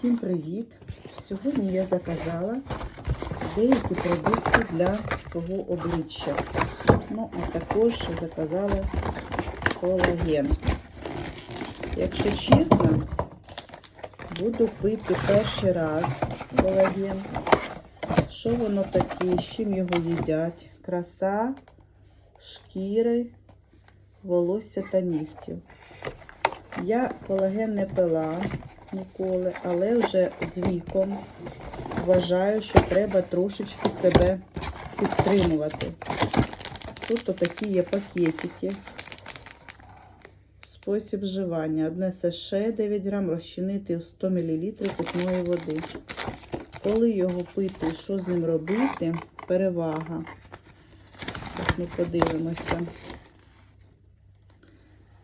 Всім привіт! Сьогодні я заказала деякі продукти для свого обличчя. Ну, а також заказала колаген. Якщо чесно, буду пити перший раз колаген. Що воно таке, з чим його їдять? Краса, шкіри, волосся та нігтів. Я колаген не пила ніколи, але вже з віком вважаю, що треба трошечки себе підтримувати. Тут такі є пакетики. Спосіб вживання. Одне саше 9 грам розчинити в 100 мл питної води. Коли його пити, що з ним робити, перевага. Ми подивимося.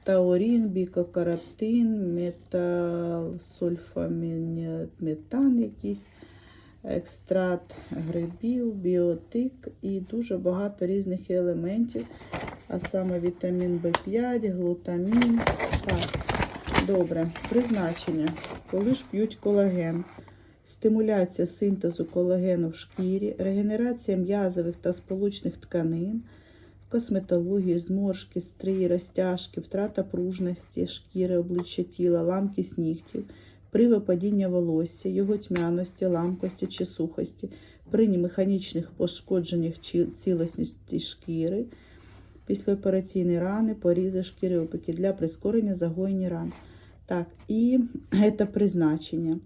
Таурін, бікокараптин, металсульфаметан якийсь, екстракт грибів, біотик і дуже багато різних елементів, а саме вітамін В5, глутамін. Так, добре, призначення. Коли ж п'ють колаген. Стимуляція синтезу колагену в шкірі, регенерація м'язових та сполучних тканин, косметології, зморшки, стрії, розтяжки, втрата пружності, шкіри, обличчя тіла, ламкість нігтів, при випадіння волосся, його тьмяності, ламкості чи сухості, при механічних пошкодженнях цілісності шкіри, післяопераційні рани, порізи шкіри, опіки для прискорення загоєння ран. Так, і це призначення.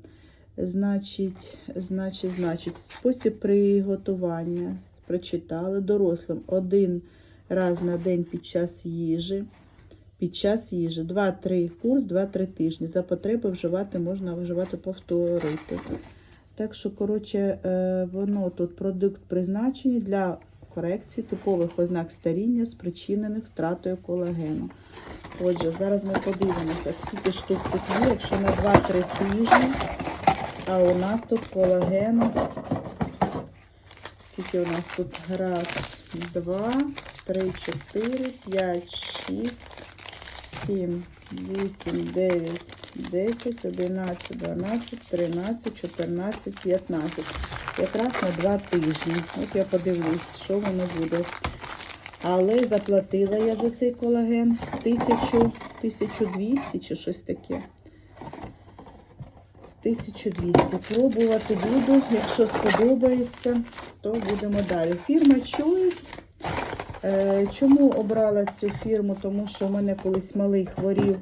Значить, значить, значить, спосіб приготування прочитали дорослим один раз на день під час їжі. Під час їжі 2-3 курс, 2-3 тижні. За потреби вживати можна вживати повторити. Так що, коротше, е, воно тут продукт призначений для корекції типових ознак старіння, спричинених втратою колагену. Отже, зараз ми подивимося, скільки штук тут є, якщо на 2-3 тижні. А у нас тут колагену. Скільки у нас тут? Раз, два, три, чотири, п'ять, шість, сім, вісім, дев'ять, десять, одинадцять, дванадцять, тринадцять, чотирнадцять, п'ятнадцять. Якраз на два тижні. От я подивлюсь, що воно буде. Але заплатила я за цей колаген 1000, 1200 чи щось таке. 1200. Пробувати буду. Якщо сподобається, то будемо далі. Фірма Choice. Е, Чому обрала цю фірму? Тому що в мене колись малий хворів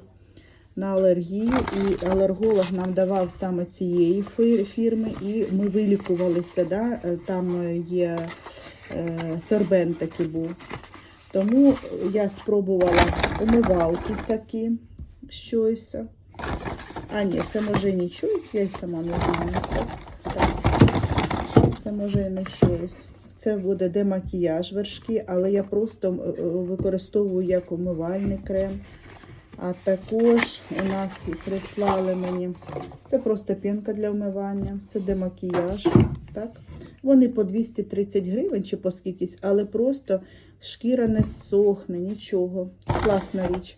на алергію, і алерголог нам давав саме цієї фірми, і ми вилікувалися. Да? Е, Там є е, сорбент такий був. Тому я спробувала умивалки такі щось. А, ні, це може і не чуюсь, я й сама не знаю. Так. Це може і не чуюсь. Це буде демакіяж вершки, але я просто е, е, використовую як умивальний крем. А також у нас прислали мені. Це просто пінка для вмивання, це демакіяж. Так? Вони по 230 гривень чи по скількись, але просто шкіра не сохне, нічого. Класна річ.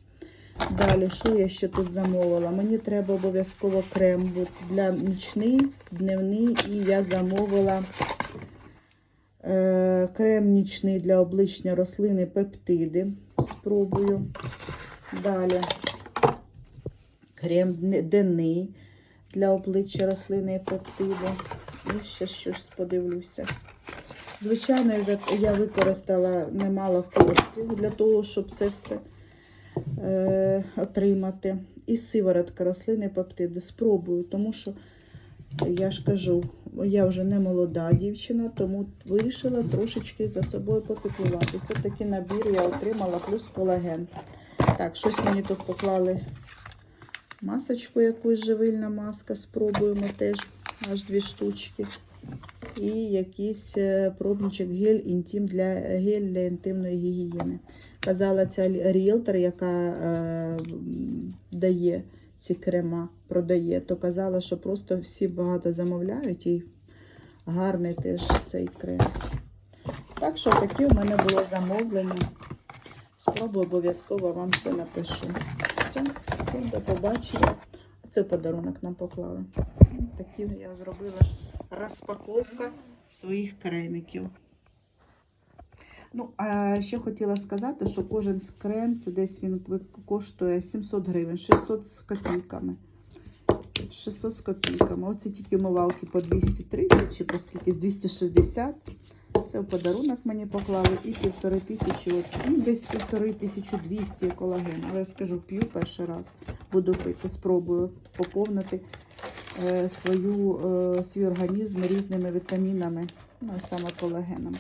Далі, що я ще тут замовила? Мені треба обов'язково крем для нічний, дневний, і я замовила крем нічний для обличчя рослини пептиди. Спробую. Далі крем денний для обличчя рослини і пептиди. І ще щось подивлюся. Звичайно, я використала немало коштів для того, щоб це все е, отримати. І сиворотка рослини пептиди. Спробую, тому що я ж кажу, я вже не молода дівчина, тому вирішила трошечки за собою попіклуватися. Такий набір я отримала, плюс колаген. Так, щось мені тут поклали масочку, якусь живильна маска. Спробуємо теж аж дві штучки. І якийсь е, пробничок гель інтим для гель для інтимної гігієни. Казала ця ріелтор, яка е, дає ці крема, продає, то казала, що просто всі багато замовляють і гарний теж цей крем. Так що такі у мене було замовлення. Спробую обов'язково вам все напишу. Все, всім до побачення. Це подарунок нам поклали. Такі я зробила розпаковка своїх кремиків. Ну, а ще хотіла сказати, що кожен крем, це десь він коштує 700 гривень, 600 з копійками. 600 з копійками. Оці тільки умивалки по 230 чи по скільки, з 260. Це в подарунок мені поклали і півтори тисячі, от, ну, десь півтори тисячі двісті колаген. Але я скажу, п'ю перший раз, буду пити, спробую поповнити е, свою, е, свій організм різними вітамінами, ну, саме колагеном.